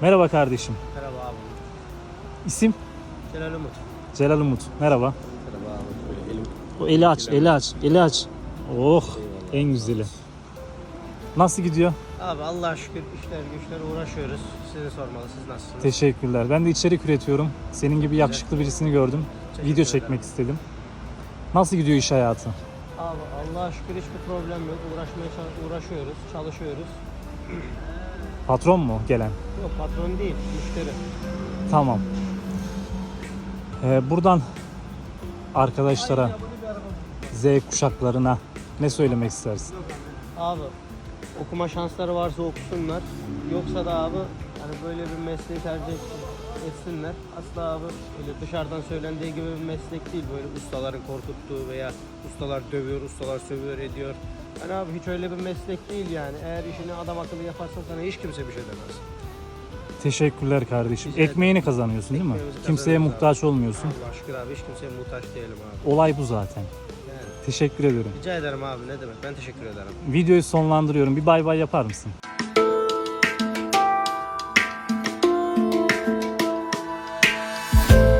Merhaba kardeşim. Merhaba abi. İsim? Celal Umut. Celal Umut. Merhaba. Merhaba abi. Böyle elim O eli aç, eli aç, eli aç. Oh, en güzeli. Nasıl gidiyor? Abi Allah'a şükür işler güçler uğraşıyoruz. Size sormalı. Siz nasılsınız? Teşekkürler. Ben de içerik üretiyorum. Senin gibi yakışıklı birisini gördüm. Teşekkür Video ederim. çekmek istedim. Nasıl gidiyor iş hayatı? Abi Allah'a şükür hiçbir problem yok. Uğraşmaya çal- uğraşıyoruz, çalışıyoruz. Patron mu gelen? Yok patron değil, müşteri. Tamam. Ee, buradan arkadaşlara, Z kuşaklarına ne söylemek istersin? Abi okuma şansları varsa okusunlar. Yoksa da abi hani böyle bir mesleği tercih et- etsinler. Asla abi öyle dışarıdan söylendiği gibi bir meslek değil. Böyle ustaların korkuttuğu veya ustalar dövüyor, ustalar sövüyor ediyor. Hani abi hiç öyle bir meslek değil yani. Eğer işini adam akıllı yaparsan sana hiç kimse bir şey demez. Teşekkürler kardeşim. Rica ederim. Ekmeğini kazanıyorsun değil mi? Ekmeğimizi Kimseye kazanıyoruz muhtaç olmuyorsun. Allah'a şükür abi hiç kimseye muhtaç değilim abi. Olay bu zaten. Yani. Teşekkür ederim. Rica ederim abi ne demek ben teşekkür ederim. Videoyu sonlandırıyorum. Bir bay bay yapar mısın?